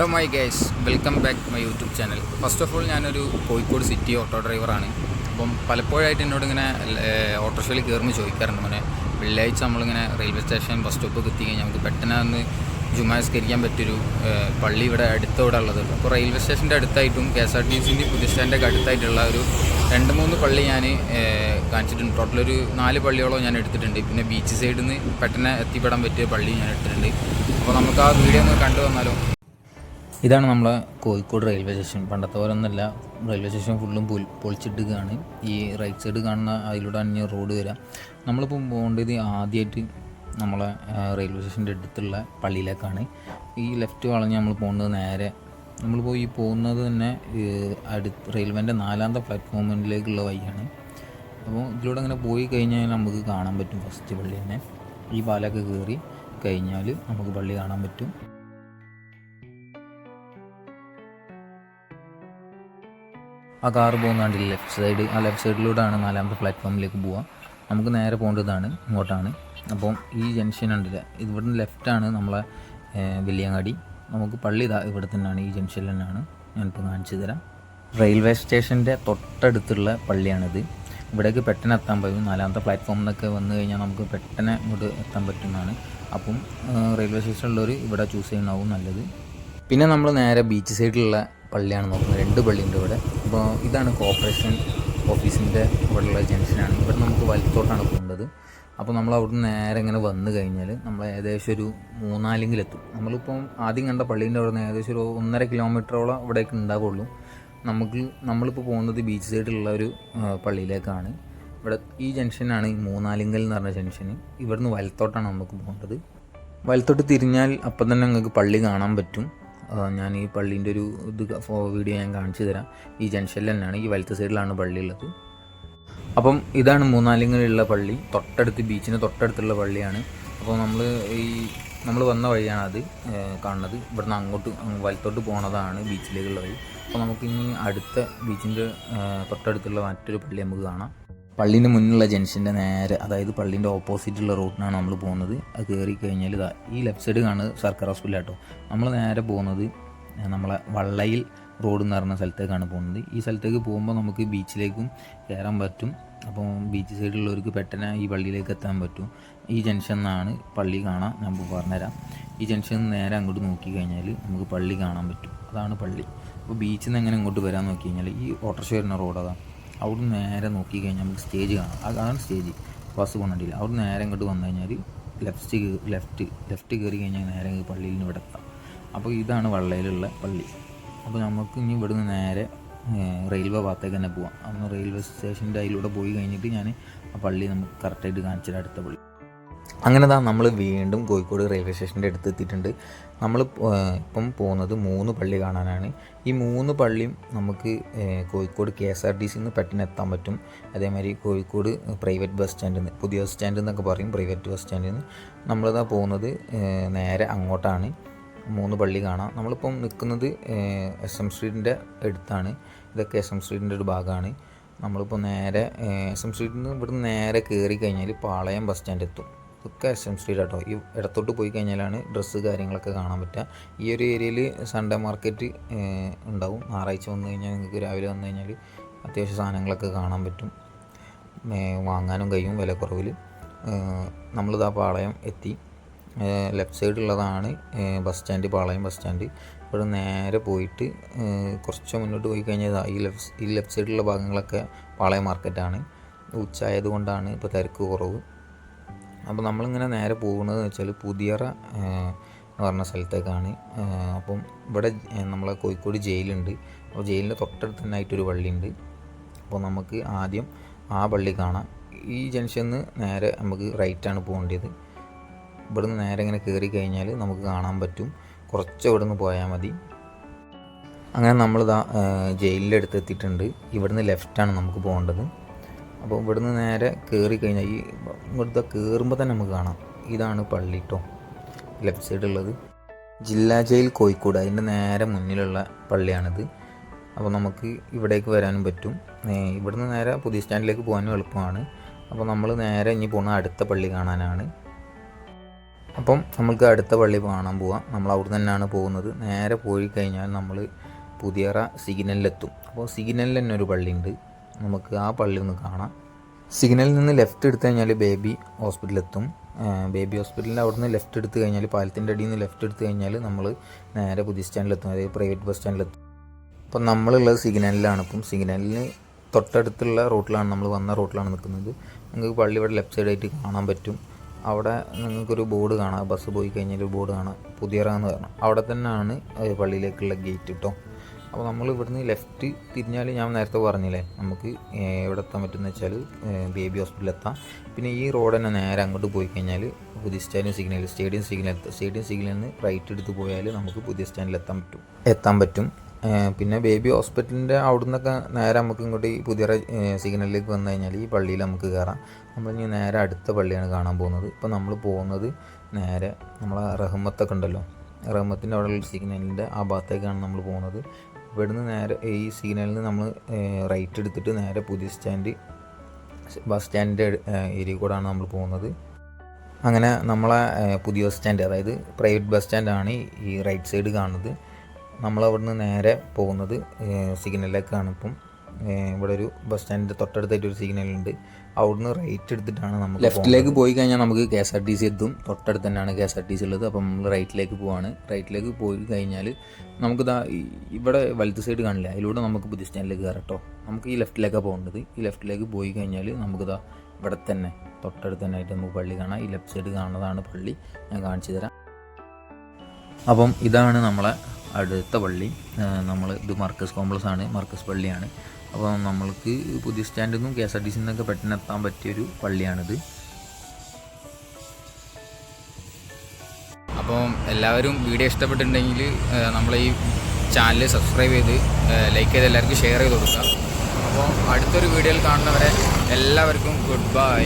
Hello my guys welcome back to my YouTube channel first of all ഞാനൊരു Kozhikode city auto ഡ്രൈവറാണ് അപ്പം പലപ്പോഴായിട്ട് എന്നോട് ഇങ്ങനെ ഓട്ടോറിക്ഷയിൽ കയറുമ്പോൾ ചോദിക്കാറുണ്ട് മോനെ വെള്ളിയാഴ്ച നമ്മളിങ്ങനെ റെയിൽവേ സ്റ്റേഷൻ ബസ് സ്റ്റോപ്പ് എത്തി കഴിഞ്ഞാൽ നമുക്ക് പെട്ടെന്ന് ഒന്ന് ജുമാസ്കരിക്കാൻ പറ്റിയൊരു ഏഹ്, പള്ളി ഇവിടെ അടുത്തോടെ ഉള്ളത്. അപ്പോൾ റെയിൽവേ സ്റ്റേഷന്റെ അടുത്തായിട്ടും കെ എസ് ആർ ടി സിന്റെ പുതിയ സ്റ്റാൻഡൊക്കെ അടുത്തായിട്ടുള്ള ഒരു രണ്ട് മൂന്ന് പള്ളി ഞാൻ കാണിച്ചിട്ടുണ്ട്. ടോട്ടൽ ഒരു നാല് പള്ളിയോളം ഞാൻ എടുത്തിട്ടുണ്ട്. പിന്നെ ബീച്ച് സൈഡിൽ നിന്ന് പെട്ടെന്ന് എത്തിപ്പെടാൻ പറ്റിയ പള്ളി ഞാൻ എടുത്തിട്ടുണ്ട്. അപ്പോൾ നമുക്ക് ആ വീഡിയോ ഒന്ന് കണ്ടു വന്നാലോ ഇതാണ് നമ്മളെ കോഴിക്കോട് റെയിൽവേ സ്റ്റേഷൻ പണ്ടത്തെ പോലെ ഒന്നല്ല റെയിൽവേ സ്റ്റേഷൻ ഫുള്ളും പൊൽ പൊളിച്ചിട്ടുകയാണ് ഈ റൈറ്റ് സൈഡ് കാണുന്ന അതിലൂടെ ഇനി റോഡ് വരിക നമ്മളിപ്പോൾ പോകേണ്ടത് ആദ്യമായിട്ട് നമ്മളെ റെയിൽവേ സ്റ്റേഷന്റെ അടുത്തുള്ള പള്ളിയിലേക്കാണ്. ഈ ലെഫ്റ്റ് വളഞ്ഞ് നമ്മൾ പോകുന്നത് നേരെ. നമ്മളിപ്പോൾ ഈ പോകുന്നത് തന്നെ അടുത്ത് റെയിൽവേന്റെ നാലാമത്തെ പ്ലാറ്റ്ഫോമിലേക്കുള്ള വഴിയാണ്. അപ്പോൾ ഇതിലൂടെ അങ്ങനെ പോയി കഴിഞ്ഞാൽ നമുക്ക് കാണാൻ പറ്റും ഫസ്റ്റ് പള്ളി തന്നെ. ഈ പാലൊക്കെ കയറി കഴിഞ്ഞാൽ നമുക്ക് പള്ളി കാണാൻ പറ്റും. ആ കാറ് പോകുന്നതാണ്ട് ലെഫ്റ്റ് സൈഡ് ആ ലെഫ്റ്റ് സൈഡിലൂടെയാണ് നാലാമത്തെ പ്ലാറ്റ്ഫോമിലേക്ക് പോവുക. നമുക്ക് നേരെ പോകേണ്ടതാണ് ഇങ്ങോട്ടാണ്. അപ്പം ഈ ജംഗ്ഷൻ ഉണ്ടല്ലേ ഇവിടുന്ന് ലെഫ്റ്റാണ് നമ്മളെ വലിയങ്ങാടി. നമുക്ക് പള്ളി ഇതാ ഇവിടെ തന്നെയാണ് ഈ ജംഗ്ഷനിൽ തന്നെയാണ് ഞാനിപ്പോൾ കാണിച്ചു തരാം. റെയിൽവേ സ്റ്റേഷന്റെ തൊട്ടടുത്തുള്ള പള്ളിയാണിത്. ഇവിടേക്ക് പെട്ടെന്ന് എത്താൻ പറ്റും. നാലാമത്തെ പ്ലാറ്റ്ഫോമിൽ നിന്നൊക്കെ വന്നു കഴിഞ്ഞാൽ നമുക്ക് പെട്ടെന്ന് ഇങ്ങോട്ട് എത്താൻ പറ്റുന്നതാണ്. അപ്പം റെയിൽവേ സ്റ്റേഷനിലുള്ളവർ ഇവിടെ ചൂസ് ചെയ്യണമാവും നല്ലത്. പിന്നെ നമ്മൾ നേരെ ബീച്ച് സൈഡിലുള്ള പള്ളിയാണ് നോക്കുന്നത്. രണ്ട് പള്ളിയുണ്ട് ഇവിടെ. അപ്പോൾ ഇതാണ് കോർപ്പറേഷൻ ഓഫീസിന്റെ ഇവിടെയുള്ള ജംഗ്ഷനാണ് ഇവിടെ നമുക്ക് വലത്തോട്ടാണ് പോകേണ്ടത്. അപ്പോൾ നമ്മൾ അവിടുന്ന് നേരെ ഇങ്ങനെ വന്നു കഴിഞ്ഞാൽ നമ്മൾ ഏകദേശം ഒരു മൂന്നാലെങ്കിലെത്തും. നമ്മളിപ്പം ആദ്യം കണ്ട പള്ളീന്റെ അവിടെ നിന്ന് ഏകദേശം ഒരു ഒന്നര കിലോമീറ്ററോളം ഇവിടേക്ക് ഉണ്ടാവുള്ളൂ. നമുക്ക് നമ്മളിപ്പോൾ പോകുന്നത് ബീച്ച് സൈഡിലുള്ള ഒരു പള്ളിയിലേക്കാണ്. ഇവിടെ ഈ ജംഗ്ഷനാണ് ഈ മൂന്നാലിങ്കൽ എന്ന് പറഞ്ഞ ജംഗ്ഷൻ ഇവിടുന്ന് വലത്തോട്ടാണ് നമുക്ക് പോകേണ്ടത്. വലത്തോട്ട് തിരിഞ്ഞാൽ അപ്പം തന്നെ നിങ്ങൾക്ക് പള്ളി കാണാൻ പറ്റും. ഞാൻ ഈ പള്ളീന്റെ ഒരു ഇത് വീഡിയോ ഞാൻ കാണിച്ചു തരാം. ഈ ജംഗ്ഷനിൽ തന്നെയാണ് ഈ വലത്തെ സൈഡിലാണ് പള്ളി ഉള്ളത്. അപ്പം ഇതാണ് മൂന്നാലിങ്ങളിലുള്ള പള്ളി. തൊട്ടടുത്ത് ബീച്ചിന് തൊട്ടടുത്തുള്ള പള്ളിയാണ്. അപ്പോൾ നമ്മൾ ഈ നമ്മൾ വന്ന വഴിയാണ് അത് കാണുന്നത്. ഇവിടുന്ന് അങ്ങോട്ട് വലത്തോട്ട് പോണതാണ് ബീച്ചിലേക്കുള്ള വഴി. അപ്പോൾ നമുക്കിനി അടുത്ത ബീച്ചിന്റെ തൊട്ടടുത്തുള്ള മറ്റൊരു പള്ളി നമുക്ക് കാണാം. പള്ളീന്റെ മുന്നിലുള്ള ജംഗ്ഷന്റെ നേരെ അതായത് പള്ളീന്റെ ഓപ്പോസിറ്റുള്ള റൂട്ടിനാണ് നമ്മൾ പോകുന്നത്. അത് കയറി കഴിഞ്ഞാൽ ഇതാ ഈ ലെഫ്റ്റ് സൈഡ് കാണുന്നത് സർക്കാർ ഹോസ്പിറ്റൽ കേട്ടോ നമ്മൾ നേരെ പോകുന്നത് നമ്മളെ വള്ളയിൽ റോഡ് എന്ന് പറഞ്ഞ സ്ഥലത്തേക്കാണ് പോകുന്നത്. ഈ സ്ഥലത്തേക്ക് പോകുമ്പോൾ നമുക്ക് ബീച്ചിലേക്കും കയറാൻ പറ്റും. അപ്പോൾ ബീച്ച് സൈഡിലുള്ളവർക്ക് പെട്ടെന്ന് ഈ പള്ളിയിലേക്ക് എത്താൻ പറ്റും. ഈ ജംഗ്ഷൻ നിന്നാണ് പള്ളി കാണാൻ ഞാൻ പറഞ്ഞുതരാം. ഈ നിന്ന് നേരെ അങ്ങോട്ട് നോക്കി കഴിഞ്ഞാൽ നമുക്ക് പള്ളി കാണാൻ പറ്റും. അതാണ് പള്ളി. അപ്പോൾ ബീച്ചിൽ നിന്ന് എങ്ങനെ ഇങ്ങോട്ട് വരാൻ നോക്കി കഴിഞ്ഞാൽ ഈ ഓട്ടോറിക്ഷ വരുന്ന റോഡ് അതാണ് അവിടെ നിന്ന് നേരെ നോക്കിക്കഴിഞ്ഞാൽ നമുക്ക് സ്റ്റേജ് കാണാം. അതാണ് സ്റ്റേജ് ബസ് പോകണ്ടില്ല അവിടെ നിന്ന് നേരെ ഇങ്ങോട്ട് വന്നു കഴിഞ്ഞാൽ ലെഫ്റ്റ് ലെഫ്റ്റ് ലെഫ്റ്റ് കയറി കഴിഞ്ഞാൽ നേരെ പള്ളിയിൽ നിന്ന് ഇവിടെ എത്താം. അപ്പോൾ ഇതാണ് വള്ളയിലുള്ള പള്ളി. അപ്പോൾ നമുക്ക് ഇനി ഇവിടുന്ന് നേരെ റെയിൽവേ ഭാഗത്തേക്ക് തന്നെ പോവാം. അന്ന് റെയിൽവേ സ്റ്റേഷന്റെ അതിലൂടെ പോയി കഴിഞ്ഞിട്ട് ഞാൻ ആ പള്ളി നമുക്ക് കറക്റ്റായിട്ട് കാണിച്ചിട്ട് അടുത്ത പള്ളി. അങ്ങനെ താ നമ്മൾ വീണ്ടും കോഴിക്കോട് റെയിൽവേ സ്റ്റേഷന്റെ അടുത്ത് എത്തിയിട്ടുണ്ട്. നമ്മൾ ഇപ്പം പോകുന്നത് മൂന്ന് പള്ളി കാണാനാണ്. ഈ മൂന്ന് പള്ളിയും നമുക്ക് Kozhikode K S R T സിന്ന് പെട്ടെന്ന് എത്താൻ പറ്റും. അതേമാതിരി കോഴിക്കോട് പ്രൈവറ്റ് ബസ് സ്റ്റാൻഡിൽ നിന്ന് പുതിയ ബസ് സ്റ്റാൻഡ് എന്നൊക്കെ പറയും പ്രൈവറ്റ് ബസ് സ്റ്റാൻഡിൽ നിന്ന് നമ്മളിതാ പോകുന്നത് നേരെ അങ്ങോട്ടാണ്. മൂന്ന് പള്ളി കാണാം. നമ്മളിപ്പം നിൽക്കുന്നത് എസ് എം സ്ട്രീറ്റിന്റെ അടുത്താണ്. ഇതൊക്കെ എസ് എം സ്ട്രീറ്റിന്റെ ഒരു ഭാഗമാണ് നമ്മളിപ്പോൾ നേരെ എസ് എം സ്ട്രീറ്റിൽ നിന്ന് ഇവിടുന്ന് നേരെ കയറി കഴിഞ്ഞാൽ പാളയം ബസ് സ്റ്റാൻഡ് എത്തും. ഇതൊക്കെ എസ് എം സ്ട്രീറ്റ് കേട്ടോ ഈ ഇടത്തോട്ട് പോയി കഴിഞ്ഞാലാണ് ഡ്രസ്സ് കാര്യങ്ങളൊക്കെ കാണാൻ പറ്റുക. ഈ ഒരു ഏരിയയിൽ സൺഡേ മാർക്കറ്റ് ഉണ്ടാവും. ഞായറാഴ്ച വന്നു കഴിഞ്ഞാൽ നിങ്ങൾക്ക് രാവിലെ വന്നു കഴിഞ്ഞാൽ അത്യാവശ്യം സാധനങ്ങളൊക്കെ കാണാൻ പറ്റും. വാങ്ങാനും കഴിയും വിലക്കുറവിൽ. നമ്മളിതാ പാളയം എത്തി. Left സൈഡുള്ളതാണ് bus stand Palayam bus stand ഇവിടെ നേരെ പോയിട്ട് കുറച്ച് മുന്നോട്ട് പോയി കഴിഞ്ഞാൽ ഈ ലെഫ്റ്റ് ഈ ലെഫ്റ്റ് സൈഡിലുള്ള ഭാഗങ്ങളൊക്കെ പാളയം മാർക്കറ്റാണ് ഉച്ച ആയതുകൊണ്ടാണ് ഇപ്പോൾ തിരക്ക് കുറവ്. അപ്പോൾ നമ്മളിങ്ങനെ നേരെ പോകുന്നത് വെച്ചാൽ പുതിയറ എന്ന് പറഞ്ഞ സ്ഥലത്തേക്കാണ്. അപ്പം ഇവിടെ നമ്മളെ കോഴിക്കോട് ജയിലുണ്ട്. അപ്പോൾ ജയിലിന്റെ തൊട്ടടുത്ത് തന്നെ ആയിട്ടൊരു പള്ളിയുണ്ട്. അപ്പോൾ നമുക്ക് ആദ്യം ആ പള്ളി കാണാം. ഈ ജംഗ്ഷനിൽ നിന്ന് നേരെ നമുക്ക് റൈറ്റാണ് പോകേണ്ടത്. ഇവിടുന്ന് നേരെ ഇങ്ങനെ കയറി കഴിഞ്ഞാൽ നമുക്ക് കാണാൻ പറ്റും. കുറച്ച് ഇവിടുന്ന് പോയാൽ മതി. അങ്ങനെ നമ്മളിതാ ജയിലിന്റെ അടുത്ത് എത്തിയിട്ടുണ്ട്. ഇവിടുന്ന് ലെഫ്റ്റാണ് നമുക്ക് പോകേണ്ടത്. അപ്പോൾ ഇവിടുന്ന് നേരെ കയറി കഴിഞ്ഞാൽ ഈ ഇവിടുത്തെ കയറുമ്പോൾ തന്നെ നമുക്ക് കാണാം. ഇതാണ് പള്ളി കേട്ടോ ലെഫ്റ്റ് സൈഡുള്ളത് ജില്ലാ ജയിൽ കോഴിക്കോട്. അതിന്റെ നേരെ മുന്നിലുള്ള പള്ളിയാണിത്. അപ്പോൾ നമുക്ക് ഇവിടേക്ക് വരാനും പറ്റും. ഇവിടുന്ന് നേരെ പുതിയ സ്റ്റാൻഡിലേക്ക് പോകാനും എളുപ്പമാണ്. അപ്പോൾ നമ്മൾ നേരെ ഇനി പോകുന്ന അടുത്ത പള്ളി കാണാനാണ്. അപ്പം നമുക്ക് അടുത്ത പള്ളി കാണാൻ പോവാം. നമ്മൾ അവിടെ തന്നെയാണ് പോകുന്നത്. നേരെ പോയി കഴിഞ്ഞാൽ നമ്മൾ പുതിയറ സിഗ്നലിലെത്തും. അപ്പോൾ സിഗ്നലിൽ തന്നെ ഒരു പള്ളിയുണ്ട്. നമുക്ക് ആ പള്ളി ഒന്ന് കാണാം. സിഗ്നലിൽ നിന്ന് ലെഫ്റ്റ് എടുത്തു കഴിഞ്ഞാൽ ബേബി ഹോസ്പിറ്റലെത്തും ബേബി ഹോസ്പിറ്റലിന്റെ അവിടെ നിന്ന് ലെഫ്റ്റ് എടുത്തു കഴിഞ്ഞാൽ പാലത്തിന്റെ അടിയിൽ നിന്ന് ലെഫ്റ്റ് എടുത്തു കഴിഞ്ഞാൽ നമ്മൾ നേരെ പുതിയ സ്റ്റാൻഡിലെത്തും അതായത് പ്രൈവറ്റ് ബസ് സ്റ്റാൻഡിലെത്തും. അപ്പം നമ്മളുള്ളത് സിഗ്നലിലാണ്. ഇപ്പം സിഗ്നലിന് തൊട്ടടുത്തുള്ള റൂട്ടിലാണ് നമ്മൾ വന്ന റൂട്ടിലാണ് നിൽക്കുന്നത്. നിങ്ങൾക്ക് പള്ളി ഇവിടെ ലെഫ്റ്റ് സൈഡായിട്ട് കാണാൻ പറ്റും. അവിടെ നിങ്ങൾക്കൊരു ബോർഡ് കാണാം. ബസ് പോയി കഴിഞ്ഞാൽ ബോർഡ് കാണാം. പുതിയറാന്ന് പറഞ്ഞാൽ അവിടെ തന്നെയാണ് പള്ളിയിലേക്കുള്ള ഗേറ്റ് കേട്ടോ അപ്പോൾ നമ്മൾ ഇവിടുന്ന് ലെഫ്റ്റ് തിരിഞ്ഞാൽ ഞാൻ നേരത്തെ പറഞ്ഞില്ലേ നമുക്ക് എവിടെ എത്താൻ പറ്റുമെന്ന് വെച്ചാൽ ബേബി ഹോസ്പിറ്റലിൽ എത്താം പിന്നെ ഈ റോഡ് തന്നെ നേരെ അങ്ങോട്ട് പോയി കഴിഞ്ഞാൽ പുതിയ സ്റ്റാൻഡ് സിഗ്നൽ സ്റ്റേഡിയം സിഗ്നൽ എത്താം സ്റ്റേഡിയം സിഗ്നലിൽ നിന്ന് റൈറ്റ് എടുത്ത് പോയാൽ നമുക്ക് പുതിയ സ്റ്റാൻഡിൽ എത്താൻ പറ്റും എത്താൻ പറ്റും. പിന്നെ ബേബി ഹോസ്പിറ്റലിന്റെ അവിടെ നിന്നൊക്കെ നേരെ നമുക്ക് ഇങ്ങോട്ട് ഈ പുതിയ സിഗ്നലിലേക്ക് വന്നു കഴിഞ്ഞാൽ ഈ പള്ളിയിൽ നമുക്ക് കയറാം. നമ്മൾ ഇനി നേരെ അടുത്ത പള്ളിയാണ് കാണാൻ പോകുന്നത്. ഇപ്പോൾ നമ്മൾ പോകുന്നത് നേരെ നമ്മളെ റഹ്മത്തൊക്കെ ഉണ്ടല്ലോ. റഹ്മത്തിന്റെ അവിടെയുള്ള സിഗ്നലിന്റെ ആ ഭാഗത്തേക്കാണ് നമ്മൾ പോകുന്നത്. ഇവിടുന്ന് നേരെ ഈ സിഗ്നലിൽ നിന്ന് നമ്മൾ റൈറ്റ് എടുത്തിട്ട് നേരെ പുതിയ സ്റ്റാൻഡ് ബസ് സ്റ്റാൻഡിന്റെ ഏരിയ കൂടാണ് നമ്മൾ പോകുന്നത്. അങ്ങനെ നമ്മളെ പുതിയ ബസ് സ്റ്റാൻഡ് അതായത് പ്രൈവറ്റ് ബസ് സ്റ്റാൻഡാണ് ഈ റൈറ്റ് സൈഡ് കാണുന്നത്. നമ്മളവിടുന്ന് നേരെ പോകുന്നത് സിഗ്നലിലേക്കാണ് ഇപ്പം. ഇവിടെ ഒരു ബസ് സ്റ്റാൻഡിന്റെ തൊട്ടടുത്തായിട്ട് ഒരു സിഗ്നൽ ഉണ്ട് അവിടുന്ന് റൈറ്റ് എടുത്തിട്ടാണ് നമുക്ക് ലെഫ്റ്റിലേക്ക് പോയി കഴിഞ്ഞാൽ നമുക്ക് K S R T C എത്തും. തൊട്ടടുത്ത് തന്നെയാണ് K S R T C ഉള്ളത്. അപ്പം നമ്മൾ റൈറ്റിലേക്ക് പോവാണ്. റൈറ്റിലേക്ക് പോയി കഴിഞ്ഞാൽ നമുക്ക് ദാ ഇവിടെ വലത്ത് സൈഡ് കാണില്ല? അതിലൂടെ നമുക്ക് പുതിയ സ്റ്റാൻഡിലേക്ക് കയറട്ടോ നമുക്ക് ഈ ലെഫ്റ്റിലേക്കാണ് പോകേണ്ടത്. ഈ ലെഫ്റ്റിലേക്ക് പോയി കഴിഞ്ഞാൽ നമുക്ക് ദാ ഇവിടെ തന്നെ തൊട്ടടുത്ത് തന്നെ ആയിട്ട് നമുക്ക് പള്ളി കാണാം. ഈ ലെഫ്റ്റ് സൈഡ് കാണുന്നതാണ് പള്ളി. ഞാൻ കാണിച്ചു തരാം. അപ്പം ഇതാണ് നമ്മളെ അടുത്ത പള്ളി. നമ്മൾ ഇത് മർക്കസ് കോംപ്ലക്സ് ആണ്. മർക്കസ് പള്ളിയാണ്. അപ്പോൾ നമ്മൾക്ക് പുതിയ സ്റ്റാൻഡിൽ നിന്നും കെ എസ് ആർ ടി സിയിൽ നിന്നൊക്കെ പെട്ടെന്ന് എത്താൻ പറ്റിയൊരു പള്ളിയാണിത്. അപ്പം എല്ലാവരും വീഡിയോ ഇഷ്ടപ്പെട്ടിട്ടുണ്ടെങ്കിൽ നമ്മളെ ഈ ചാനൽ സബ്സ്ക്രൈബ് ചെയ്ത് ലൈക്ക് ചെയ്ത് എല്ലാവർക്കും ഷെയർ ചെയ്ത് കൊടുക്കുക. അപ്പോൾ അടുത്തൊരു വീഡിയോയിൽ കാണുന്നവരെ എല്ലാവർക്കും ഗുഡ് ബൈ